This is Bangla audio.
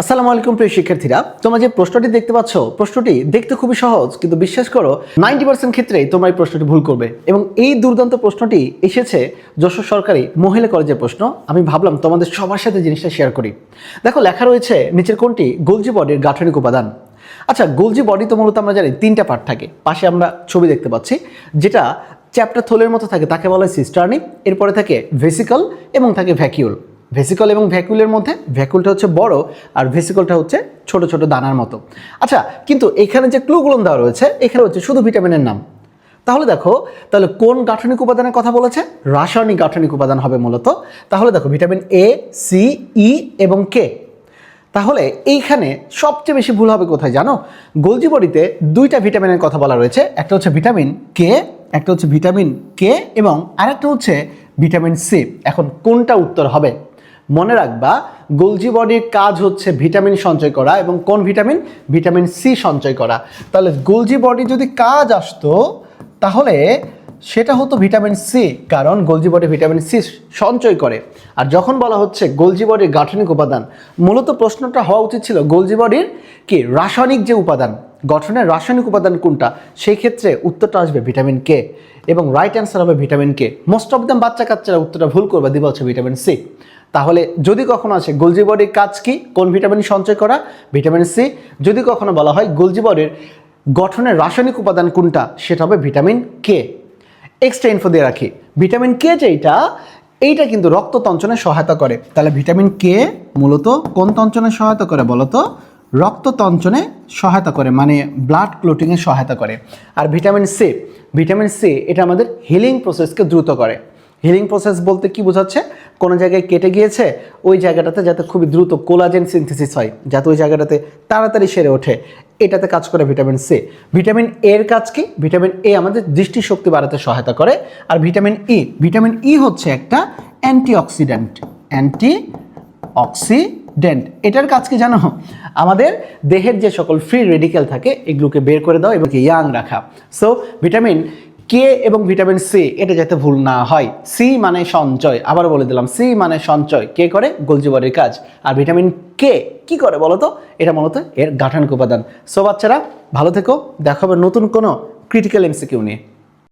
আসসালামু আলাইকুম প্রিয় শিক্ষার্থীরা, তোমরা যে প্রশ্নটি দেখতে পাচ্ছ, প্রশ্নটি দেখতে খুবই সহজ, কিন্তু বিশ্বাস করো নাইনটি পার্সেন্ট ক্ষেত্রেই তোমরা এই প্রশ্নটি ভুল করবে। এবং এই দুর্দান্ত প্রশ্নটি এসেছে যশোর সরকারি মহিলা কলেজের প্রশ্ন। আমি ভাবলাম তোমাদের সবার সাথে জিনিসটা শেয়ার করি। দেখো, লেখা রয়েছে, নিচের কোনটি গোলজি বডির গাঠনিক উপাদান। আচ্ছা গোলজি বডি তো মূলত আমরা জানি তিনটা পার্ট থাকে। পাশে আমরা ছবি দেখতে পাচ্ছি, যেটা চ্যাপ্টার থোলের মতো থাকে, তাকে বলা হয় সিস্টার্নি এরপরে থাকে ভেসিকল এবং থাকে ভ্যাকিউল ভেসিকল এবং ভ্যাকুলের মধ্যে, ভ্যাকুলটা হচ্ছে বড় আর ভেসিকলটা হচ্ছে ছোট ছোট দানার মতো। আচ্ছা কিন্তু এখানে যে ক্লুগুলো দেওয়া রয়েছে, এখানে হচ্ছে শুধু ভিটামিনের নাম। তাহলে দেখো, তাহলে কোন গাঠনিক উপাদানের কথা বলেছে? রাসায়নিক গাঠনিক উপাদান হবে মূলত। তাহলে দেখো, ভিটামিন এ সি ই এবং কে তাহলে এইখানে সবচেয়ে বেশি ভুল হবে কোথায় জানো? গোলজি বডিতে দুইটা ভিটামিনের কথা বলা রয়েছে, একটা হচ্ছে ভিটামিন কে একটা হচ্ছে ভিটামিন কে এবং আরেকটা হচ্ছে ভিটামিন সি এখন কোনটা উত্তর হবে? মনে রাখবা, গোলজি বডির কাজ হচ্ছে ভিটামিন সঞ্চয় করা এবং কোন ভিটামিন? ভিটামিন সি সঞ্চয় করা। তাহলে গোলজি বডি যদি কাজ আসতো, তাহলে সেটা হতো ভিটামিন সি, কারণ গোলজি বডি ভিটামিন সি সঞ্চয় করে। আর যখন বলা হচ্ছে গোলজি বডির গাঠনিক উপাদান, মূলত প্রশ্নটা হওয়া উচিত ছিল গোলজি বডির কি রাসায়নিক যে উপাদান, গঠনের রাসায়নিক উপাদান কোনটা, সেই ক্ষেত্রে উত্তরটা আসবে ভিটামিন কে এবং রাইট অ্যান্সার হবে vitamin K. Most of them বাচ্চা কাচ্চারা উত্তরটা ভুল করবে, দিবা হচ্ছে ভিটামিন সি। তাহলে যদি কখনো আসে গোলজি বডির কাজ কি? কোন ভিটামিন সঞ্চয় করা? Vitamin C. যদি কখনো বলা হয় গোলজি বডির গঠনের রাসায়নিক উপাদান কোনটা? সেটা হবে ভিটামিন কে এক্সট্রা ইনফো দিয়ে রাখি। ভিটামিন কে যেটা এইটা কিন্তু রক্ত তঞ্চনে সহায়তা করে। তাহলে ভিটামিন কে মূলত কোন তঞ্চনে সহায়তা করে বলতো? রক্ত তঞ্চনে সহায়তা করে মানে ব্লাড ক্লোটিংয়ে সহায়তা করে। আর ভিটামিন সি ভিটামিন সি এটা আমাদের হিলিং প্রসেসকে দ্রুত করে। হিলিং প্রসেস বলতে কি বোঝাচ্ছে? কোনো জায়গায় কেটে গিয়েছে, ওই জায়গাটাতে যাতে খুবই দ্রুত কোলাজেন সিনথেসিস হয়, যাতে ওই জায়গাটাতে তাড়াতাড়ি সেরে ওঠে। এটাতে কাজ করে ভিটামিন সি ভিটামিন এর কাজ কি? ভিটামিন এ আমাদের দৃষ্টিশক্তি বাড়াতে সহায়তা করে, আর ভিটামিন ই ভিটামিন ই হচ্ছে একটা অ্যান্টিঅক্সিডেন্ট অ্যান্টি অক্সিডেন্ট এটার কাজ কি জানো? আমাদের দেহের যে সকল ফ্রি রেডিক্যাল থাকে, এগুলোকে বের করে দাও এবং ইয়াং রাখা। সো ভিটামিন কে এবং ভিটামিন সি এটা যাতে ভুল না হয়। সি মানে সঞ্চয় আবার বলে দিলাম সি মানে সঞ্চয়। কে করে গোলজিবরের কাজ, আর ভিটামিন কে কি করে বলতো এটা মূলত এর গাঠনিক উপাদান। সো বাচ্চারা, ভালো থেকো, দেখাবে নতুন কোনো ক্রিটিক্যাল এমসিকিউ নিয়ে।